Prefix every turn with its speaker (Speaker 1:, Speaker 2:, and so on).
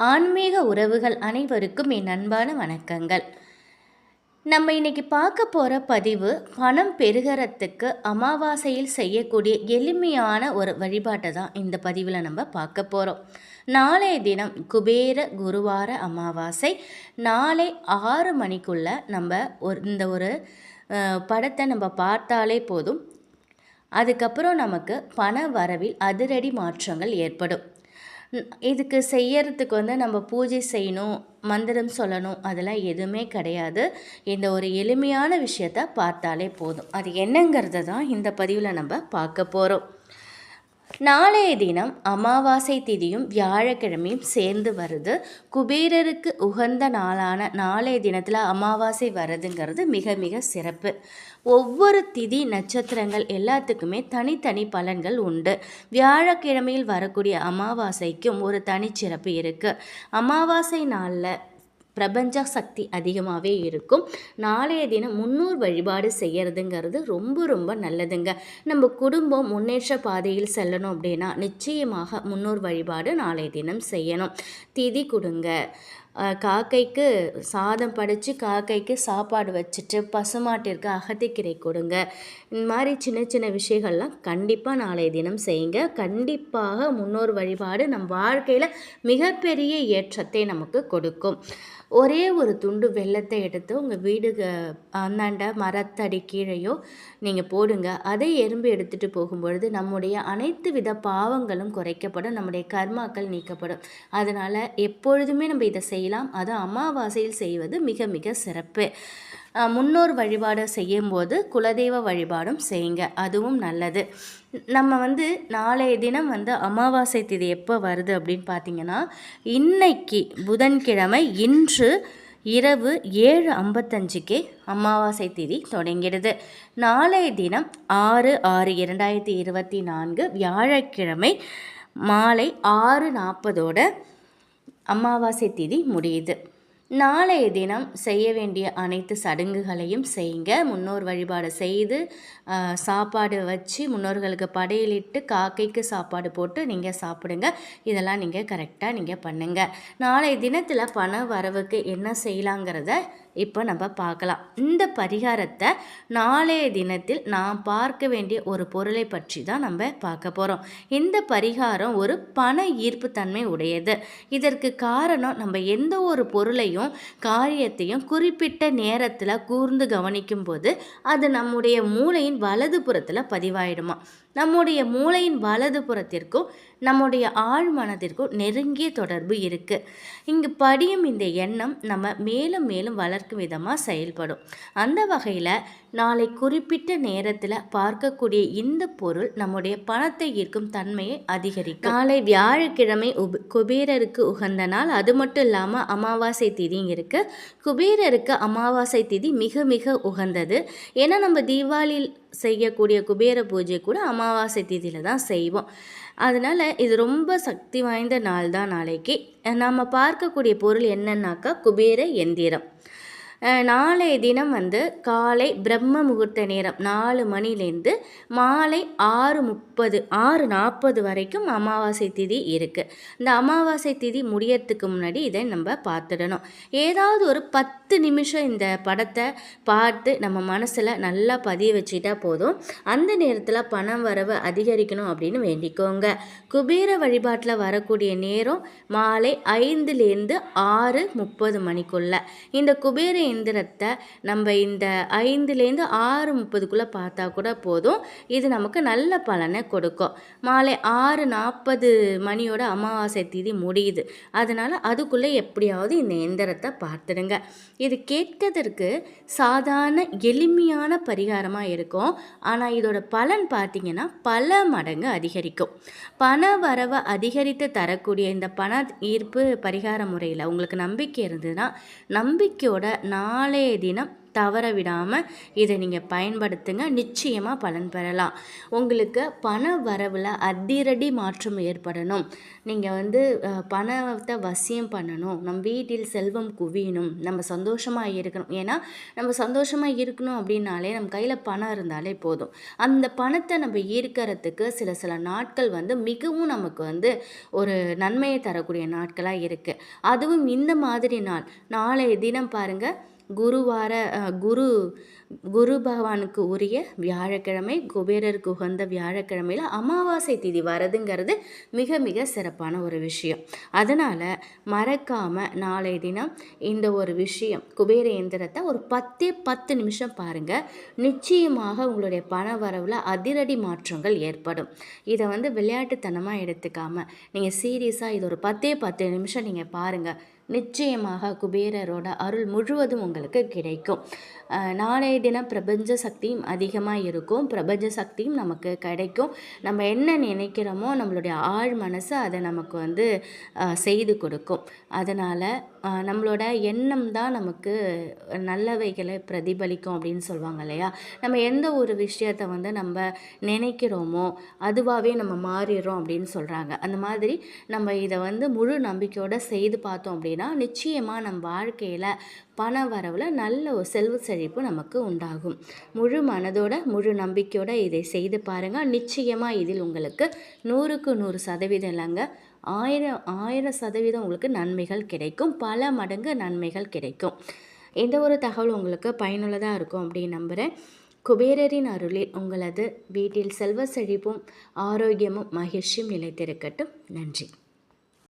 Speaker 1: ஆன்மீக உறவுகள் அனைவருக்கும் என் அன்பான வணக்கங்கள். நம்ம இன்னைக்கு பார்க்க போகிற பதிவு பணம் பெருகிறதுக்கு அமாவாசையில் செய்யக்கூடிய எளிமையான ஒரு வழிபாட்டை தான் இந்த பதிவில் நம்ம பார்க்க போகிறோம் நாளைய தினம் குபேர குருவார அமாவாசை. நாளை ஆறு மணிக்குள்ளே நம்ம ஒரு இந்த ஒரு படத்தை நம்ம பார்த்தாலே போதும். அதுக்கப்புறம் நமக்கு பண வரவில் அதிரடி மாற்றங்கள் ஏற்படும். இதுக்கு செய்யறதுக்கு வந்து நம்ம பூஜை செய்யணும் மந்திரம் சொல்லணும் அதெல்லாம் எதுவுமே கிடையாது. இந்த ஒரு எளிமையான விஷயத்த பார்த்தாலே போதும். அது என்னங்கிறத தான் இந்த பதிவில் நம்ம பார்க்க போகிறோம் நாளைய தினம் அமாவாசை திதியும் வியாழக்கிழமையும் சேர்ந்து வருது. குபேரருக்கு உகந்த நாளான நாளைய தினத்தில் அமாவாசை வருதுங்கிறது மிக மிக சிறப்பு. ஒவ்வொரு திதி நட்சத்திரங்கள் எல்லாத்துக்குமே தனித்தனி பலன்கள் உண்டு. வியாழக்கிழமையில் வரக்கூடிய அமாவாசைக்கும் ஒரு தனிச்சிறப்பு இருக்குது அமாவாசை நாளில் பிரபஞ்ச சக்தி அதிகமாகவே இருக்கும். நாளைய தினம் முன்னோர் வழிபாடு செய்யறதுங்கிறது ரொம்ப ரொம்ப நல்லதுங்க. நம்ம குடும்பம் முன்னேற்ற பாதையில் செல்லணும் அப்படின்னா நிச்சயமாக முன்னோர் வழிபாடு நாளைய தினம் செய்யணும். திதி கொடுங்க. காக்கைக்கு சாதம் படைத்து காக்கைக்கு சாப்பாடு வச்சுட்டு பசுமாட்டிற்கு அகத்திக்கீரை கொடுங்க. இந்த மாதிரி சின்ன சின்ன விஷயங்கள்லாம் கண்டிப்பாக நாளைய தினம் செய்யுங்க. கண்டிப்பாக முன்னோர் வழிபாடு நம் வாழ்க்கையில் மிகப்பெரிய ஏற்றத்தை நமக்கு கொடுக்கும். ஒரே ஒரு துண்டு வெள்ளத்தை எடுத்து உங்கள் வீடு அந்தாண்ட மரத்தடி கீழேயோ நீங்கள் போடுங்க. அதை எறும்பு எடுத்துகிட்டு போகும்பொழுது நம்முடைய அனைத்து வித பாவங்களும் குறைக்கப்படும். நம்முடைய கர்மாக்கள் நீக்கப்படும். அதனால் எப்பொழுதுமே நம்ம இதை செய்யலாம். அது அமாவாசையில் செய்வது மிக மிக சிறப்பு. முன்னோர் வழிபாடு செய்யும்போது குலதெய்வ வழிபாடும் செய்யுங்க. அதுவும் நல்லது. நம்ம வந்து நாளைய தினம் வந்து அமாவாசை திதி எப்போ வருது அப்படின்னு பார்த்தீங்கன்னா இன்னைக்கு புதன்கிழமை இன்று இரவு ஏழு ஐம்பத்தஞ்சுக்கே அமாவாசை திதி தொடங்கிடுது. நாளைய தினம் ஆறு ஆறு இரண்டாயிரத்தி இருபத்தி நான்கு வியாழக்கிழமை மாலை ஆறு நாற்பதோட அமாவாசை திதி முடியுது. நாளைய தினம் செய்ய வேண்டிய அனைத்து சடங்குகளையும் செய்யுங்க. முன்னோர் வழிபாடு செய்து சாப்பாடு வச்சு முன்னோர்களுக்கு படையலிட்டு காக்கைக்கு சாப்பாடு போட்டு நீங்கள் சாப்பிடுங்க. இதெல்லாம் நீங்கள் கரெக்டாக நீங்கள் பண்ணுங்கள் நாளைய தினத்தில் பண வரவுக்கு என்ன செய்யலாங்கிறத இப்போ நம்ம பார்க்கலாம். இந்த பரிகாரத்தை நாளைய தினத்தில் நாம் பார்க்க வேண்டிய ஒரு பொருளை பற்றி தான் நம்ம பார்க்க போகிறோம் இந்த பரிகாரம் ஒரு பண ஈர்ப்பு தன்மை உடையது. இதற்கு காரணம் நம்ம எந்த ஒரு பொருளையும் காரியத்தையும் குறிப்பிட்ட நேரத்தில் கூர்ந்து கவனிக்கும் போது அது நம்முடைய மூளையின் வலது புறத்தில் பதிவாயிடுமா? நம்முடைய மூளையின் வலது புறத்திற்கும் நம்முடைய ஆழ் மனதிற்கும் நெருங்கிய தொடர்பு இருக்குது இங்கு படியும் இந்த எண்ணம் நம்ம மேலும் மேலும் வளர்க்கும் விதமாக செயல்படும். அந்த வகையில் நாளை குறிப்பிட்ட நேரத்தில் பார்க்கக்கூடிய இந்த பொருள் நம்முடைய பணத்தை ஈர்க்கும் தன்மையை அதிகரிக்கும். நாளை வியாழக்கிழமை உப குபேரருக்கு உகந்த நாள். அது மட்டும் இல்லாமல் அமாவாசை திதியும் இருக்குது குபேரருக்கு அமாவாசை திதி மிக மிக உகந்தது. ஏன்னா நம்ம தீபாவளியில் செய்யக்கூடிய குபேர பூஜை கூட அமாவாசை திதியில் தான் செய்வோம். அதனால் இது ரொம்ப சக்தி வாய்ந்த நாள் தான் நாளைக்கு. நம்ம பார்க்கக்கூடிய பொருள் என்னன்னாக்கா குபேர எந்திரம். நாளைய தினம் வந்து காலை பிரம்ம முகூர்த்த நேரம் நாலு மணிலேருந்து மாலை ஆறு முப்பது ஆறு நாற்பது வரைக்கும் அமாவாசை திதி இருக்குது இந்த அமாவாசை திதி முடியறதுக்கு முன்னாடி இதை நம்ம பார்த்துடணும். ஏதாவது ஒரு பத்து பத்து நிமிஷம் இந்த படத்தை பார்த்து நம்ம மனசில் நல்லா பதிய வச்சுட்டா போதும். அந்த நேரத்தில் பணம் வரவு அதிகரிக்கணும் அப்படின்னு வேண்டிக்கோங்க. குபேர வழிபாட்டில் வரக்கூடிய நேரம் மாலை ஐந்துலேருந்து ஆறு முப்பது மணிக்குள்ள. இந்த குபேர எந்திரத்தை நம்ம இந்த ஐந்துலேருந்து ஆறு முப்பதுக்குள்ளே பார்த்தா கூட போதும். இது நமக்கு நல்ல பலனை கொடுக்கும். மாலை ஆறு நாற்பது மணியோட அமாவாசை திதி முடியுது. அதனால் அதுக்குள்ளே எப்படியாவது இந்த எந்திரத்தை பார்த்துடுங்க. இது கேட்கறதற்கு சாதாரண எளிமையான பரிகாரமாக இருக்கும். ஆனால் இதோட பலன் பார்த்திங்கன்னா பல மடங்கு அதிகரிக்கும். பண வரவை அதிகரித்து தரக்கூடிய இந்த பண ஈர்ப்பு பரிகார முறையில் உங்களுக்கு நம்பிக்கை இருந்ததுன்னா நம்பிக்கையோட நாளைய தினம் தவற விடாமல் இதை நீங்கள் பயன்படுத்துங்க. நிச்சயமாக பலன் பெறலாம். உங்களுக்கு பண வரவில் அதிரடி மாற்றம் ஏற்படணும். நீங்கள் வந்து பணத்தை வசியம் பண்ணணும். நம் வீட்டில் செல்வம் குவியணும். நம்ம சந்தோஷமாக இருக்கணும். ஏன்னா நம்ம சந்தோஷமாக இருக்கணும் அப்படின்னாலே நம்ம கையில் பணம் இருந்தாலே போதும். அந்த பணத்தை நம்ம ஈர்க்கிறதுக்கு சில சில நாட்கள் வந்து மிகவும் நமக்கு வந்து ஒரு நன்மையை தரக்கூடிய நாட்களாக இருக்குது அதுவும் இந்த மாதிரி நாள். நாளைய தினம் பாருங்கள் குருவார குரு குரு பகவானுக்கு உரிய வியாழக்கிழமை குபேரருக்கு உகந்த வியாழக்கிழமையில் அமாவாசை திதி வரதுங்கிறது மிக மிக சிறப்பான ஒரு விஷயம். அதனால் மறக்காமல் நாளை தினம் இந்த ஒரு விஷயம் குபேர எந்திரத்தை ஒரு பத்தே பத்து நிமிஷம் பாருங்கள் நிச்சயமாக உங்களுடைய பண வரவில் அதிரடி மாற்றங்கள் ஏற்படும். இதை வந்து விளையாட்டுத்தனமாக எடுத்துக்காமல் நீங்கள் சீரியஸாக இது ஒரு பத்தே பத்து நிமிஷம் நீங்கள் பாருங்கள் நிச்சயமாக குபேரரோட அருள் முழுவதும் உங்களுக்கு கிடைக்கும். நாளைய தினம் பிரபஞ்ச சக்தியும் அதிகமாக இருக்கும். பிரபஞ்ச சக்தியும் நமக்கு கிடைக்கும். நம்ம என்ன நினைக்கிறோமோ நம்மளுடைய ஆழ் மனசு அதை நமக்கு வந்து செய்து கொடுக்கும். அதனால் நம்மளோட எண்ணம் தான் நமக்கு நல்லவைகளை பிரதிபலிக்கும் அப்படின்னு சொல்லுவாங்க இல்லையா? நம்ம எந்த ஒரு விஷயத்தை வந்து நம்ம நினைக்கிறோமோ அதுவாகவே நம்ம மாறிடுறோம் அப்படின்னு சொல்கிறாங்க அந்த மாதிரி நம்ம இதை வந்து முழு நம்பிக்கையோடு செய்து பார்த்தோம் அப்படின்னு அப்படின்னா நிச்சயமாக நம் வாழ்க்கையில் பண வரவில் நல்ல ஒரு செல்வ செழிப்பு நமக்கு உண்டாகும். முழு மனதோட முழு நம்பிக்கையோட இதை செய்து பாருங்கள் நிச்சயமாக இதில் உங்களுக்கு நூறுக்கு நூறு சதவீதம் இல்லைங்க. ஆயிரம் ஆயிரம் சதவீதம் உங்களுக்கு நன்மைகள் கிடைக்கும். பல மடங்கு நன்மைகள் கிடைக்கும். எந்த ஒரு தகவல் உங்களுக்கு பயனுள்ளதாக இருக்கும் அப்படின்னு நம்புகிறேன் குபேரரின் அருளில் உங்களது வீட்டில் செல்வ செழிப்பும் ஆரோக்கியமும் மகிழ்ச்சியும் நிலைத்திருக்கட்டும். நன்றி.